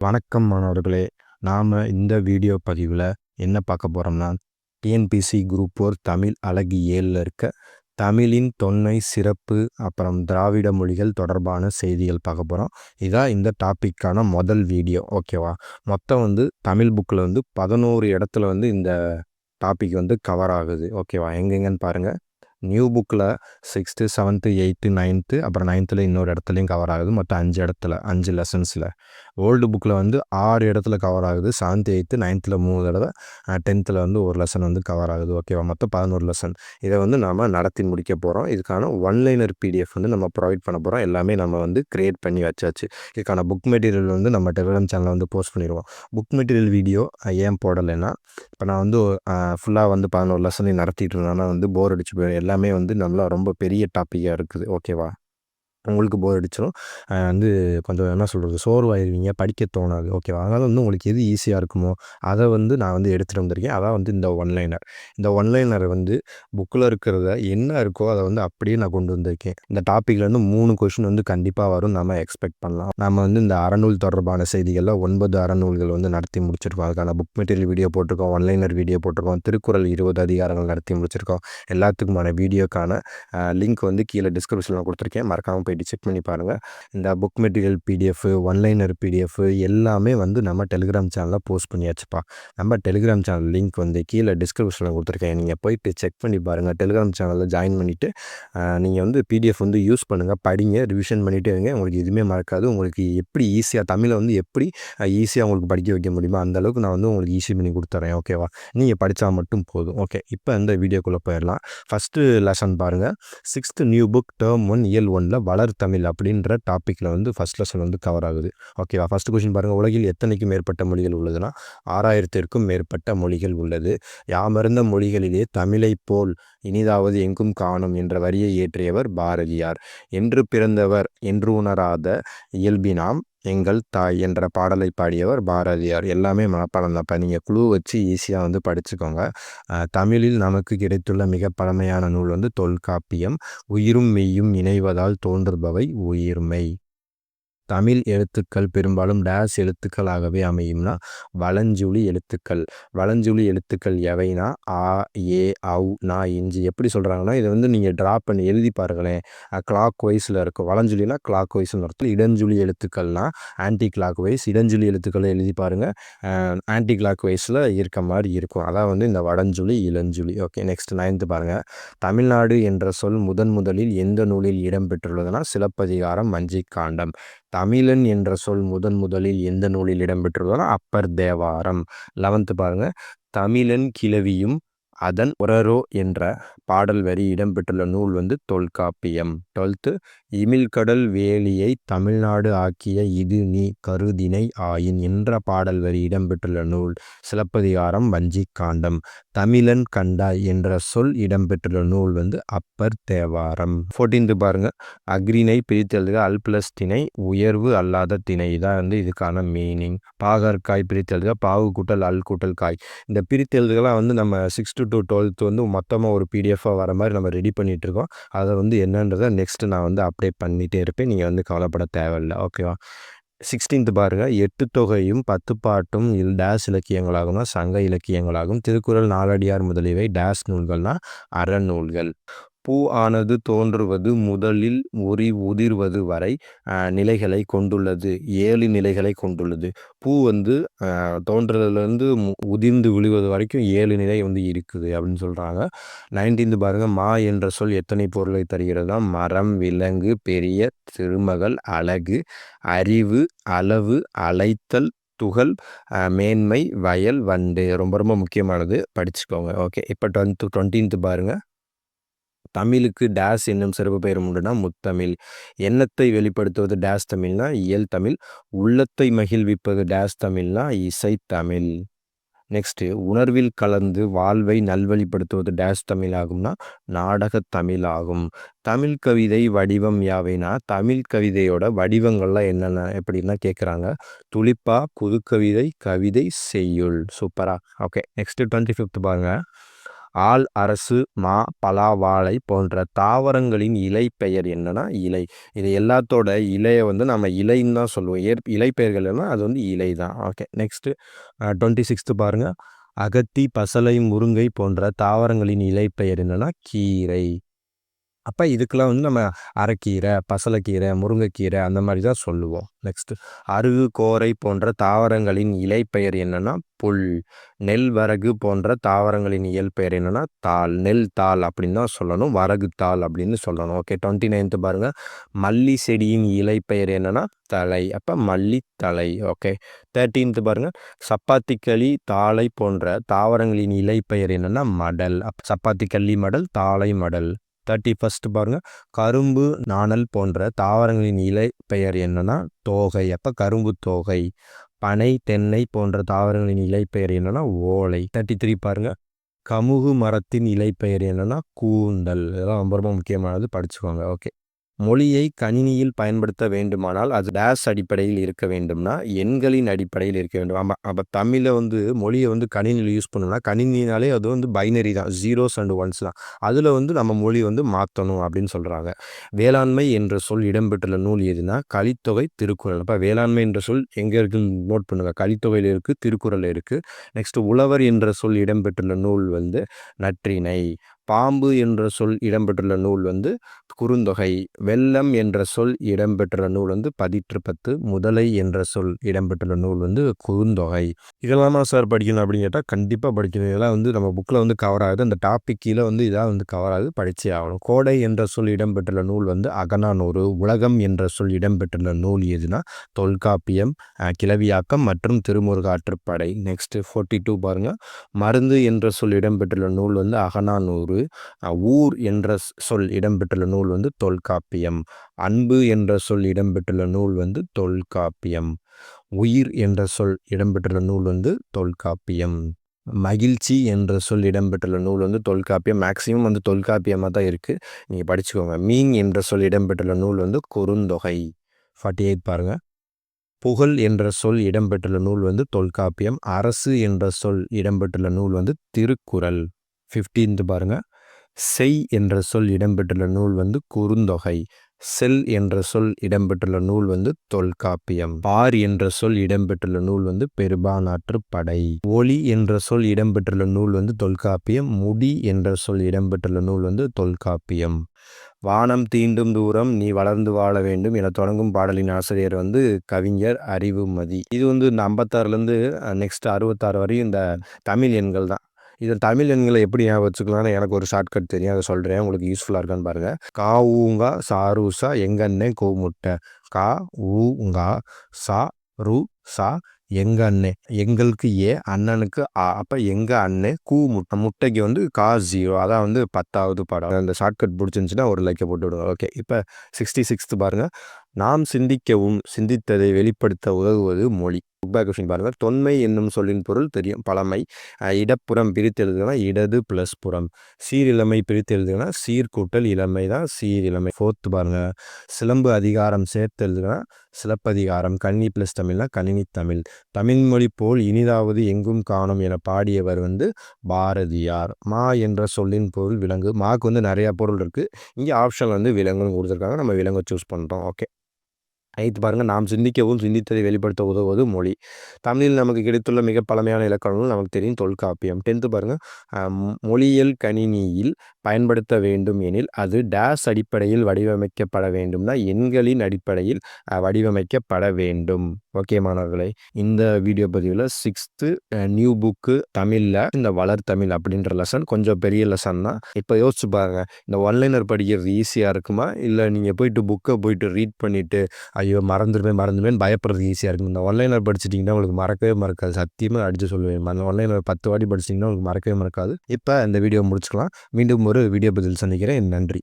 வணக்கம் மாணவர்களே. நாம் இந்த வீடியோ பதிவில் என்ன பார்க்க போகிறோம்னா டிஎன்பிசி குரூப் ஃபோர் தமிழ் அழகு ஏழில் இருக்க தமிழின் தொன்மை சிறப்பு அப்புறம் திராவிட மொழிகள் தொடர்பான செய்திகள் பார்க்க போகிறோம் இதான் இந்த டாப்பிக்கான முதல் வீடியோ. ஓகேவா? மொத்தம் வந்து தமிழ் புக்கில் வந்து பதினோரு இடத்துல வந்து இந்த டாபிக் வந்து கவர் ஆகுது. ஓகேவா? எங்கெங்கன்னு பாருங்கள் நியூ புக்கில் சிக்ஸ்த்து செவன்த்து எயித்து நைன்த்து அப்புறம் நைன்த்தில் இன்னொரு இடத்துலையும் கவர் ஆகுது. மொத்தம் அஞ்சு இடத்துல அஞ்சு லெசன்ஸில் ஓல்டு புக்கில் வந்து ஆறு இடத்துல கவர் ஆகுது. செவன்த் எயித்து நைன்த்தில் மூணு தடவை டென்த்தில் வந்து ஒரு லெசன் வந்து கவர் ஆகுது. ஓகேவா மொத்தம் பதினோரு லெசன் இதை வந்து நம்ம நடத்தி முடிக்க போகிறோம் இதுக்கான ஒன்லைனர் பிடிஎஃப் வந்து நம்ம ப்ரொவைட் பண்ண போகிறோம் எல்லாமே நம்ம வந்து க்ரியேட் பண்ணி வச்சாச்சு. இதுக்கான புக் மெட்டீரியல் வந்து நம்ம டெலிகிராம் சேனலில் வந்து போஸ்ட் பண்ணிடுவோம். புக் மெட்டீரியல் வீடியோ ஏன் போடலைன்னா இப்போ நான் வந்து ஃபுல்லாக வந்து பதினோரு லெசனையும் நடத்திட்டு இருந்தேன்னா வந்து போர் அடிச்சு போயிடும் எல்லாமே வந்து நல்லா ரொம்ப பெரிய டாப்பிக்காக இருக்குது. ஓகேவா உங்களுக்கு போர் அடிச்சிடும் வந்து கொஞ்சம் என்ன சொல்கிறது சோர்வாயிருவீங்க படிக்க தோணாது. ஓகேவா அதனால் வந்து உங்களுக்கு எது ஈஸியாக இருக்குமோ அதை வந்து நான் வந்து எடுத்துகிட்டு வந்திருக்கேன். அதான் வந்து இந்த ஒன்லைனர் இந்த ஒன்லைனரை வந்து புக்கில் இருக்கிறத என்ன இருக்கோ அதை வந்து அப்படியே நான் கொண்டு வந்திருக்கேன். இந்த டாப்பிக்லேருந்து மூணு கொஷின் வந்து கண்டிப்பாக வரும். நம்ம எக்ஸ்பெக்ட் பண்ணலாம். நம்ம வந்து இந்த அறநூல் தொடர்பான செய்திகளில் ஒன்பது அறநூல்கள் வந்து நடத்தி முடிச்சிருக்கோம். அதுக்கான புக் மெட்டீரியல் வீடியோ போட்டிருக்கோம் ஒன்லைனர் வீடியோ போட்டிருக்கோம் திருக்குறள் இருபது அதிகாரங்கள் நடத்தி முடிச்சிருக்கோம். எல்லாத்துக்குமான வீடியோக்கான லிங்க் வந்து கீழே டிஸ்கிரிப்ஷனில் கொடுத்துருக்கேன். மறக்காமல் போயிட்டு செக் பண்ணி பாருங்கள் இந்த book material PDF one liner PDF எல்லாமே வந்து நம்ம டெலிகிராம் சேனலில் போஸ்ட் பண்ணியாச்சுப்பா. நம்ம டெலிகிராம் சேனல் லிங்க் வந்து கீழே டிஸ்கிரிப்ஷனில் கொடுத்துருக்கேன். நீங்கள் போயிட்டு செக் பண்ணி பாருங்கள் டெலிகிராம் சேனலில் ஜாயின் பண்ணிவிட்டு நீங்கள் வந்து பிடிஎஃப் வந்து யூஸ் பண்ணுங்கள் படிங்க ரிவிஷன் பண்ணிகிட்டே இருங்க. உங்களுக்கு எதுவுமே மறக்காது. உங்களுக்கு எப்படி ஈஸியாக தமிழை வந்து எப்படி ஈஸியாக உங்களுக்கு படிக்க வைக்க முடியுமோ அந்தளவுக்கு நான் வந்து உங்களுக்கு ஈஸி பண்ணி கொடுத்துறேன் ஓகேவா நீங்கள் படித்தா மட்டும் போதும். ஓகே இப்போ இந்த வீடியோக்குள்ளே போயிடலாம். ஃபஸ்ட்டு லெசன் பாருங்கள் sixth new book term one இயல் ஒனில் மலர் தமிழ் அப்படின்ற டாப்பிக்கில் வந்து ஃபஸ்ட் லெசன் வந்து கவர் ஆகுது. ஓகேவா ஃபஸ்ட் கொஸ்டின் பாருங்கள் உலகில் எத்தனைக்கும் மேற்பட்ட மொழிகள் உள்ளதுன்னா ஆறாயிரத்திற்கும் மேற்பட்ட மொழிகள் உள்ளது. யாமருந்த மொழிகளிலே தமிழை போல் இனிதாவது எங்கும் காணும் என்ற வரியை ஏற்றியவர் பாரதியார். என்று பிறந்தவர் என்று உணராத இயல்பினாம் எங்கள் தாய் என்ற பாடலை பாடியவர் பாரதியார். எல்லாமே மனப்பாடம் தான் நீங்கள் குழு வச்சு ஈஸியாக வந்து படிச்சுக்கோங்க. தமிழில் நமக்கு கிடைத்துள்ள மிக பழமையான நூல் வந்து தொல்காப்பியம். உயிரும் மெய்யும் இணைவதால் தோன்றுபவை உயிர்மை. தமிழ் எழுத்துக்கள் பெரும்பாலும் டேஸ் எழுத்துக்களாகவே அமையும்னா வளஞ்சுழி எழுத்துக்கள். வளஞ்சுழி எழுத்துக்கள் எவைனா ஆ ஏ அவு நா இஞ்சி எப்படி சொல்கிறாங்கன்னா இதை வந்து நீங்கள் ட்ரா பண்ணி எழுதி பாருங்களேன். கிளாக் வைஸில் இருக்கும். வளஞ்சுழினா கிளாக் வைஸ்னு அர்த்தம். இடஞ்சுழி எழுத்துக்கள்னா ஆன்டி கிளாக் வைஸ் இடஞ்சுழி எழுத்துக்களை எழுதி பாருங்கள் ஆன்டி கிளாக் வைஸில் இருக்க மாதிரி இருக்கும். அதான் வந்து இந்த வடஞ்சுழி இளஞ்சுழி. ஓகே நெக்ஸ்ட் நைன்த்து பாருங்கள் தமிழ்நாடு என்ற சொல் முதன் முதலில் எந்த நூலில் இடம்பெற்றுள்ளதுன்னா சிலப்பதிகாரம் மஞ்சி காண்டம் தமிழன் என்ற சொல் முதன் முதலில் எந்த நூலில் இடம்பெற்றுள்ளதோ அப்பர் தேவாரம். லெவன்த்து பாருங்க. தமிழன் கிளவியும் அதன் உரரோ என்ற பாடல் வரி இடம்பெற்றுள்ள நூல் வந்து தொல்காப்பியம். டுவெல்த்து இமிழ்கடல் வேலியை தமிழ்நாடு ஆக்கிய இது நீ கருதினை ஆயின் என்ற பாடல் வரி இடம்பெற்றுள்ள நூல் சிலப்பதிகாரம் வஞ்சிக்காண்டம் தமிழன் கண்டாய் என்ற சொல் இடம்பெற்றுள்ள நூல் வந்து அப்பர் தேவாரம். ஃபோர்டீன்த்து பாருங்க. அக்ரினை பிரித்தெழுதுக அல் பிளஸ் திணை. உயர்வு அல்லாத திணை. தான் வந்து இதுக்கான மீனிங் பாகற்காய் பிரித்தெழுதுக பாவு கூட்டல் அல் கூட்டல் காய். இந்த பிரித்தெழுதுகளாம் வந்து நம்ம சிக்ஸ்த்து டு டுவெல்த்து வந்து மொத்தமாக ஒரு பிடிஎஃபாக வர மாதிரி நம்ம ரெடி பண்ணிகிட்ருக்கோம் அதை வந்து என்னன்றதை நெக்ஸ்ட்டு நான் வந்து அப் அப்டேட் பண்ணிகிட்டே இருப்பேன். நீங்கள் வந்து கவலைப்பட தேவையில்லை. ஓகேவா சிக்ஸ்டீன்த் பாருங்கள் எட்டு தொகையும் பத்து பாட்டும் இல் டேஸ் இலக்கியங்களாகும்னா சங்க இலக்கியங்களாகும். திருக்குறள் நாலடியார் முதலியவை டேஸ் நூல்கள்னால் அறநூல்கள் பூ ஆனது தோன்றுவது முதலில் உரி உதிர்வது வரை நிலைகளை கொண்டுள்ளது ஏழு நிலைகளை கொண்டுள்ளது. பூ வந்து தோன்றதுலேருந்து உதிர்ந்து விழுவது வரைக்கும் ஏழு நிலை வந்து இருக்குது அப்படின்னு சொல்கிறாங்க நைன்டீன்த் பாருங்கள் மா என்ற சொல் எத்தனை பொருளை தருகிறதா மரம் விலங்கு பெரிய திருமகள் அழகு அறிவு அளவு அழைத்தல் துகள் மேன்மை வயல் வண்டு. ரொம்ப ரொம்ப முக்கியமானது. படிச்சுக்கோங்க. ஓகே. இப்போ டுவெண்த்து டுவெண்ட்டீன்த்து பாருங்கள் தமிழுக்கு டேஸ் என்னும் சிறப்பு பெயர் உண்டுனா முத்தமிழ். எண்ணத்தை வெளிப்படுத்துவது டேஸ் தமிழ்னா இயல் தமிழ். உள்ளத்தை மகிழ்விப்பது டேஸ் தமிழ்னா இசை தமிழ். நெக்ஸ்ட்டு உணர்வில் கலந்து வாழ்வை நல்வழிப்படுத்துவது டேஸ் தமிழ் ஆகும்னா நாடக தமிழ் ஆகும். தமிழ் கவிதை வடிவம் யாவைனா தமிழ் கவிதையோட வடிவங்கள்லாம் என்னென்ன எப்படின்னா கேட்குறாங்க துளிப்பா குதுக்கவிதை கவிதை செய்யுள். சூப்பரா. ஓகே நெக்ஸ்ட்டு டுவெண்ட்டி ஃபிஃப்த் பாருங்கள் ஆள் அரசு மா பலா வாழை போன்ற தாவரங்களின் இலை பெயர் என்னன்னா இலை. இது எல்லாத்தோட இலையை வந்து நம்ம இலைன்னு தான் சொல்லுவோம். ஏற் இலை பெயர்கள் அது வந்து இலை தான். ஓகே நெக்ஸ்ட்டு டுவெண்ட்டி சிக்ஸ்த்து பாருங்கள் அகத்தி பசலை முருங்கை போன்ற தாவரங்களின் இலை பெயர் என்னன்னா கீரை. அப்போ இதுக்கெல்லாம் வந்து நம்ம அரைக்கீரை பசலைக்கீரை முருங்கைக்கீரை அந்த மாதிரி தான் சொல்லுவோம். நெக்ஸ்ட்டு அருகு கோரை போன்ற தாவரங்களின் இலை பெயர் என்னன்னா புல். நெல் வரகு போன்ற தாவரங்களின் இயல் பெயர் தாள். நெல் தாள் அப்படின்னு தான் சொல்லணும். வரகு தாள் அப்படின்னு சொல்லணும். ஓகே டுவெண்ட்டி நைன்த்து பாருங்கள் மல்லி செடியின் இலை பெயர் என்னன்னா தலை அப்போ மல்லி தலை ஓகே தேர்ட்டீன்த்து பாருங்கள் சப்பாத்திக்களி தாளை போன்ற தாவரங்களின் இலை பெயர் என்னன்னா மடல். அப் சப்பாத்திக்களி மடல் தாளை மடல். தேர்ட்டி ஃபஸ்ட் பாருங்கள் கரும்பு நாணல் போன்ற தாவரங்களின் இலை பெயர் என்னன்னா தோகை. அப்போ கரும்பு தோகை பனை தென்னை போன்ற தாவரங்களின் இலை பெயர் என்னன்னா ஓலை. தேர்ட்டி த்ரீ பாருங்கள் கமுகு மரத்தின் இலை பெயர் என்னன்னா கூந்தல். இதெல்லாம் ரொம்ப ரொம்ப முக்கியமானது. படிச்சுக்கோங்க. ஓகே மொழியை கணினியில் பயன்படுத்த வேண்டுமானால் அது டேஸ் அடிப்படையில் இருக்க வேண்டும்னா எண்களின் அடிப்படையில் இருக்க வேண்டும். ஆமாம் அப்போ தமிழில் வந்து மொழியை வந்து கணினியில் யூஸ் பண்ணணும்னா கணினினாலே அது வந்து பைனரி தான். ஜீரோஸ் அண்ட் ஒன்ஸ் தான். அதில் வந்து நம்ம மொழி வந்து மாற்றணும் அப்படின்னு சொல்கிறாங்க வேளாண்மை என்ற சொல் இடம்பெற்றுள்ள நூல் எதுனா கலித்தொகை திருக்குறள். அப்போ வேளாண்மை என்ற சொல் எங்கே இருக்குன்னு நோட் பண்ணுங்கள் கலித்தொகையில் இருக்குது திருக்குறள் இருக்குது நெக்ஸ்ட் உழவர் என்ற சொல் இடம்பெற்றுள்ள நூல் வந்து நற்றினை பாம்பு என்ற சொல் இடம்பெற்றுள்ள நூல் வந்து குறுந்தொகை வெள்ளம் என்ற சொல் இடம்பெற்றுள்ள நூல் வந்து பதிற்று பத்து முதலை என்ற சொல் இடம்பெற்றுள்ள நூல் வந்து குறுந்தொகை. இதெல்லாம் சார் படிக்கணும் அப்படின்னு கேட்டால் கண்டிப்பாக படிக்கணும். இதெல்லாம் வந்து நம்ம புக்கில் வந்து கவர் ஆகுது. அந்த டாபிக் கீழே வந்து இதாக வந்து கவர் ஆகுது படித்தே ஆகணும். கோடை என்ற சொல் இடம்பெற்றுள்ள நூல் வந்து அகனானூறு உலகம் என்ற சொல் இடம்பெற்றுள்ள நூல் எதுனா தொல்காப்பியம் கிளவியாக்கம் மற்றும் திருமுருகாற்றுப்படை. நெக்ஸ்ட்டு ஃபோர்ட்டி டூ பாருங்கள் மருந்து என்ற சொல் இடம்பெற்றுள்ள நூல் வந்து ஊர் என்ற சொல் இடம்பெற்றுள்ள நூல் வந்து தொல்காப்பியம். அன்பு என்ற சொல் இடம்பெற்றுள்ள நூல் வந்து தொல்காப்பியம். உயிர் என்ற சொல் இடம்பெற்றுள்ள நூல் வந்து தொல்காப்பியம். மகிழ்ச்சி என்ற சொல் இடம்பெற்றுள்ள நூல் வந்து தொல்காப்பியம். மேக்சிமம் வந்து தொல்காப்பியமாக தான் இருக்குது நீங்கள் படிச்சுக்கோங்க. மீன் என்ற சொல் இடம்பெற்றுள்ள நூல் வந்து குறுந்தொகை. ஃபார்ட்டி எயிட் பாருங்கள் புகழ் என்ற சொல் இடம்பெற்றுள்ள நூல் வந்து தொல்காப்பியம். அரசு என்ற சொல் இடம்பெற்றுள்ள நூல் வந்து திருக்குறள். ஃபிஃப்டீன்த்து பாருங்கள் செய் என்ற சொல் இடம்பெற்றுள்ள நூல் வந்து குறுந்தொகை. செல் என்ற சொல் இடம்பெற்றுள்ள நூல் வந்து தொல்காப்பியம். பார் என்ற சொல் இடம்பெற்றுள்ள நூல் வந்து பெருபானாற்று படை. ஒளி என்ற சொல் இடம்பெற்றுள்ள நூல் வந்து தொல்காப்பியம். முடி என்ற சொல் இடம்பெற்றுள்ள நூல் வந்து தொல்காப்பியம். வானம் தீண்டும் தூரம் நீ வளர்ந்து வாழ வேண்டும் என தொடங்கும் பாடலின் ஆசிரியர் வந்து கவிஞர் அறிவுமதி. இது வந்து இந்த ஐம்பத்தாறுலேருந்து நெக்ஸ்ட் அறுபத்தாறு வரையும் இந்த தமிழ் எண்கள் தான் இதை தமிழ் எண்களை எப்படி ஞாபகம் வச்சுக்கலாம்னு எனக்கு ஒரு ஷார்ட்கட் தெரியும். அதை சொல்கிறேன் உங்களுக்கு யூஸ்ஃபுல்லாக இருக்கான்னு பாருங்கள் கா ஊங்கா சாரூசா எங்கண்ணே கோமுட்டை கா ஊங்கா சா ரூ சா எங்க அண்ணே எங்களுக்கு ஏ அண்ணனுக்கு ஆ அப்போ எங்கள் அண்ணே கூ முட்டை. முட்டைக்கு வந்து கா ஜீரோ அதான் வந்து பத்தாவது படம். அந்த ஷார்ட்கட் பிடிச்சிருந்துச்சின்னா ஒரு லைக்கை போட்டு விடுங்க ஓகே இப்போ சிக்ஸ்டி சிக்ஸ்த்து பாருங்கள் நாம் சிந்திக்கவும் சிந்தித்ததை வெளிப்படுத்த உதவுவது மொழி. புக் கொஸ்டின் பாருங்கள். தொன்மை என்னும் சொல்லின் பொருள் தெரியும். பழமை. இடப்புறம் பிரித்து எழுதுனா இடது ப்ளஸ் புறம். சீரிழமை பிரித்து எழுதுனா சீர்கூட்டல் இளமை தான் சீரிழமை. ஃபோர்த்து பாருங்கள் சிலம்பு அதிகாரம் சேர்த்து எழுதுனா சிலப்பதிகாரம். கன்னி ப்ளஸ் தமிழ்னா கணினி தமிழ். தமிழ்மொழி போல் இனிதாவது எங்கும் காணும் என பாடியவர் வந்து பாரதியார். மா என்ற சொல்லின் பொருள் விலங்கு. மாக்கு வந்து நிறையா பொருள் இருக்குது இங்கே ஆப்ஷன் வந்து விலங்குன்னு கொடுத்துருக்காங்க. நம்ம விலங்கு சூஸ் பண்ணுறோம் ஓகே ஐத்து பாருங்கள் நாம் சிந்திக்கவும் சிந்தித்ததை வெளிப்படுத்த உதவுவது மொழி. தமிழில் நமக்கு கிடைத்துள்ள மிக பழமையான இலக்கணங்கள் நமக்கு தெரியும் தொல்காப்பியம். டென்த்து பாருங்கள் மொழியியல் கணினியில் பயன்படுத்த வேண்டும் எனில் அது டேஸ் அடிப்படையில் வடிவமைக்கப்பட வேண்டும்னா எண்களின் அடிப்படையில் வடிவமைக்கப்பட வேண்டும். ஓகே மாணவர்களே இந்த வீடியோ பதிவில் சிக்ஸ்த்து நியூ புக்கு தமிழில் இந்த வளர் தமிழ் அப்படின்ற லெசன் கொஞ்சம் பெரிய லெசன் தான். இப்போ யோசிச்சு பாருங்கள் இந்த ஒன்லைனர் படிக்கிறது ஈஸியாக இருக்குமா? இல்லை நீங்கள் போயிட்டு புக்கை போயிட்டு ரீட் பண்ணிவிட்டு ஐயோ மறந்துடுமே மறந்துடுமேன்னு பயப்படுறது ஈஸியாக இருக்கும்? இந்த ஒன்லைனர் படிச்சிட்டிங்கன்னா உங்களுக்கு மறக்கவே மறக்காது. சத்தியமாக அடித்து சொல்லுவேன். அந்த ஒன்லைனர் பத்து வாட்டி படிச்சிட்டிங்கன்னா உங்களுக்கு மறக்கவே மறக்காது. இப்போ இந்த வீடியோ முடிச்சுக்கலாம். மீண்டும் ஒரு வீடியோ பதில் சந்திக்கிறேன். நன்றி.